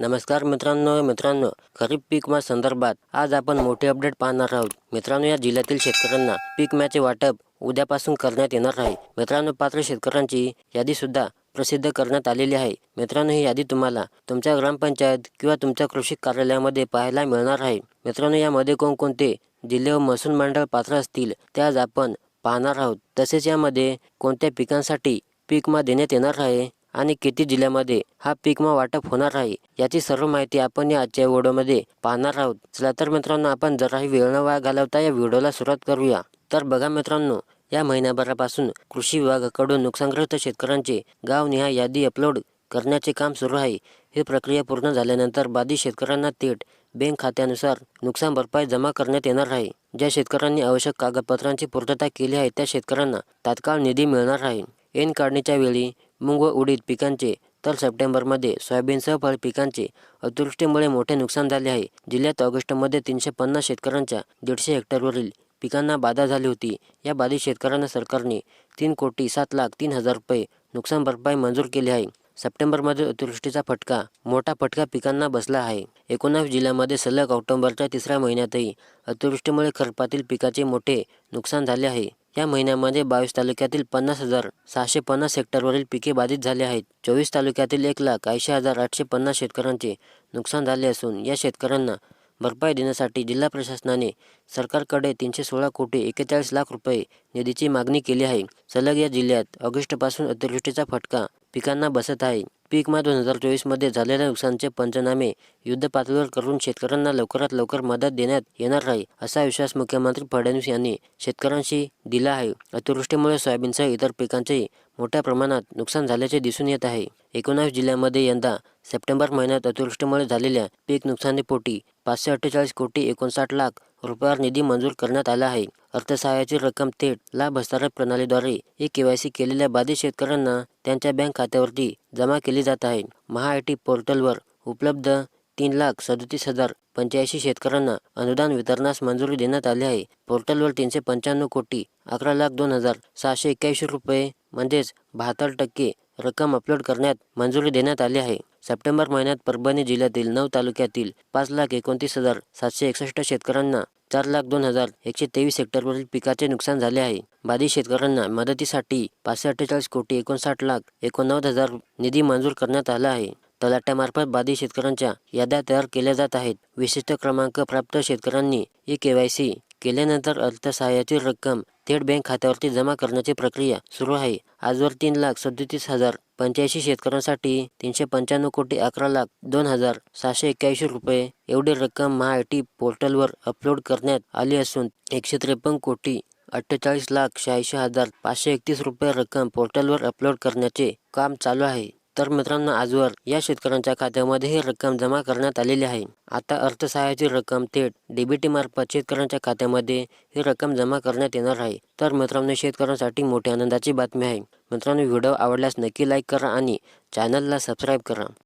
नमस्कार मित्रांनो मित्रांनो. खरीप पीक विमा संदर्भात आज आपण मोठे अपडेट पाहणार आहोत. मित्रांनो या जिल्ह्यातील शेतकऱ्यांना पीक विम्याचे वाटप उद्यापासून करण्यात येणार आहे. मित्रांनो पात्र शेतकऱ्यांची यादी सुद्धा प्रसिद्ध करण्यात आलेली आहे. मित्रांनो ही यादी तुम्हाला तुमच्या ग्रामपंचायत किंवा तुमच्या कृषी कार्यालयामध्ये पाहायला मिळणार आहे. मित्रांनो यामध्ये कोणकोणते जिल्हे व महसूल मंडळ पात्र असतील ते आज आपण पाहणार आहोत. तसेच यामध्ये कोणत्या पिकांसाठी पीक विमा देण्यात येणार आहे? आणि किती जिल्ह्यामध्ये हा पीक वाटप होणार आहे याची सर्व माहिती आपण या आजच्या व्हिडिओमध्ये पाहणार आहोत. चला तर मित्रांनो आपण जराही वेळ न वाया घालवता या व्हिडिओला सुरुवात करूया. तर बघा मित्रांनो या महिन्याभरापासून कृषी विभागाकडून नुकसानग्रस्त शेतकऱ्यांचे गावनिहाय यादी अपलोड करण्याचे काम सुरू आहे. ही प्रक्रिया पूर्ण झाल्यानंतर बाधित शेतकऱ्यांना थेट बँक खात्यानुसार नुकसान भरपाई जमा करण्यात येणार आहे. ज्या शेतकऱ्यांनी आवश्यक कागदपत्रांची पूर्तता केली आहे त्या शेतकऱ्यांना तात्काळ निधी मिळणार आहे. एन काढणीच्या वेळी मूग व उडीद पिकांचे तर सप्टेंबरमध्ये सोयाबीनसह फळ पिकांचे अतिवृष्टीमुळे मोठे नुकसान झाले आहे. जिल्ह्यात ऑगस्टमध्ये तीनशे पन्नास शेतकऱ्यांच्या दीडशे हेक्टरवरील पिकांना बाधा झाली होती. या बाधित शेतकऱ्यांना सरकारने तीन कोटी सात लाख तीन हजार रुपये नुकसान भरपाई मंजूर केली आहे. सप्टेंबरमध्ये अतिवृष्टीचा फटका मोठा फटका पिकांना बसला आहे. एकोणावीस जिल्ह्यामध्ये सलग ऑक्टोबरच्या तिसऱ्या महिन्यातही अतिवृष्टीमुळे खरपातील पिकाचे मोठे नुकसान झाले आहे. या महिन्यामध्ये बावीस तालुक्यातील पन्नास हजार सहाशे पन्नास हेक्टरवरील पिके बाधित झाले आहेत. चोवीस तालुक्यातील एक लाख ऐंशी हजार आठशे पन्नास शेतकऱ्यांचे नुकसान झाले असून या शेतकऱ्यांना भरपाई देण्यासाठी जिल्हा प्रशासनाने सरकारकडे तीनशे सोळा कोटी एक्केचाळीस लाख रुपये निधीची मागणी केली आहे. सलग या जिल्ह्यात ऑगस्टपासून अतिवृष्टीचा फटका पिकांना बसत आहे. पीक मा दोन हजार चोवीसमध्ये झालेल्या नुकसानचे पंचनामे युद्धपातळीवर करून शेतकऱ्यांना लवकरात लवकर मदत देण्यात येणार आहे असा विश्वास मुख्यमंत्री फडणवीस यांनी शेतकऱ्यांशी दिला आहे. अतिवृष्टीमुळे सोयाबीनसह इतर पिकांचे मोठ्या प्रमाणात नुकसान झाल्याचे दिसून येत आहे. एकोणावीस जिल्ह्यांमध्ये यंदा सप्टेंबर महिन्यात अतिवृष्टीमुळे झालेल्या पीक नुकसानीपोटी पाचशे अठ्ठेचाळीस कोटी एकोणसाठ लाख रुपयावर निधी मंजूर करण्यात आला आहे. अर्थसहाय्याची रक्कम थेट लाभ हस्तांतरण प्रणालीद्वारे ई केवायसी केलेल्या बाधित शेतकऱ्यांना त्यांच्या बँक खात्यावरती जमा केली जात आहे. महा आय टी पोर्टलवर उपलब्ध तीन लाख सदतीस हजार पंच्याऐंशी शेतकऱ्यांना अनुदान वितरणास मंजुरी देण्यात आली आहे. पोर्टलवर तीनशे पंच्याण्णव कोटी अकरा लाख दोन हजार सहाशे एक्क्याऐंशी रुपये म्हणजेच बहात्तर टक्के रक्कम अपलोड करण्यात मंजुरी देण्यात आली आहे. सप्टेंबर महिन्यात परभणी जिल्ह्यातील नऊ तालुक्यातील पाच लाख एकोणतीस हजार सातशे एकसष्ट शेतकऱ्यांना चार लाख दोन हजार एकशे तेवीस हेक्टरवरील पिकाचे नुकसान झाले आहे. बाधित शेतकऱ्यांना मदतीसाठी पाचशे अठ्ठेचाळीस कोटी एकोणसाठ लाख एकोणनव्वद हजार निधी मंजूर करण्यात आला आहे. तलाट्यामार्फत बाधित शेतकऱ्यांच्या याद्या तयार केल्या जात आहेत. विशिष्ट क्रमांक प्राप्त शेतकऱ्यांनी ई के वाय सी केल्यानंतर अर्थसहाय्याची रक्कम थेट बँक खात्यावरती जमा करण्याची प्रक्रिया सुरू आहे. आजवर तीन लाख सदतीस हजार पंच्याऐंशी शेतकऱ्यांसाठी तीनशे पंच्याण्णव कोटी अकरा लाख दोन हजार सहाशे एक्क्याऐंशी रुपये एवढी रक्कम महा आय टी पोर्टलवर अपलोड करण्यात आली असून एकशे त्रेपन्न कोटी अठ्ठेचाळीस लाख शहाऐंशी हजार पाचशे एकतीस रुपये रक्कम पोर्टलवर अपलोड करण्याचे काम चालू आहे. तर मित्रांनो आजवर या शेतकऱ्यांच्या खात्यामध्ये ही रक्कम जमा करण्यात आलेली आहे. आता अर्थसहाय्याची रक्कम थेट डीबीटी मार्फत शेतकऱ्यांच्या खात्यामध्ये ही रक्कम जमा करण्यात येणार आहे. तर मित्रांनो शेतकऱ्यांसाठी मोठी आनंदाची बातमी आहे. मित्रांनो व्हिडिओ आवडल्यास नक्की लाईक करा आणि चॅनलला सबस्क्राईब करा.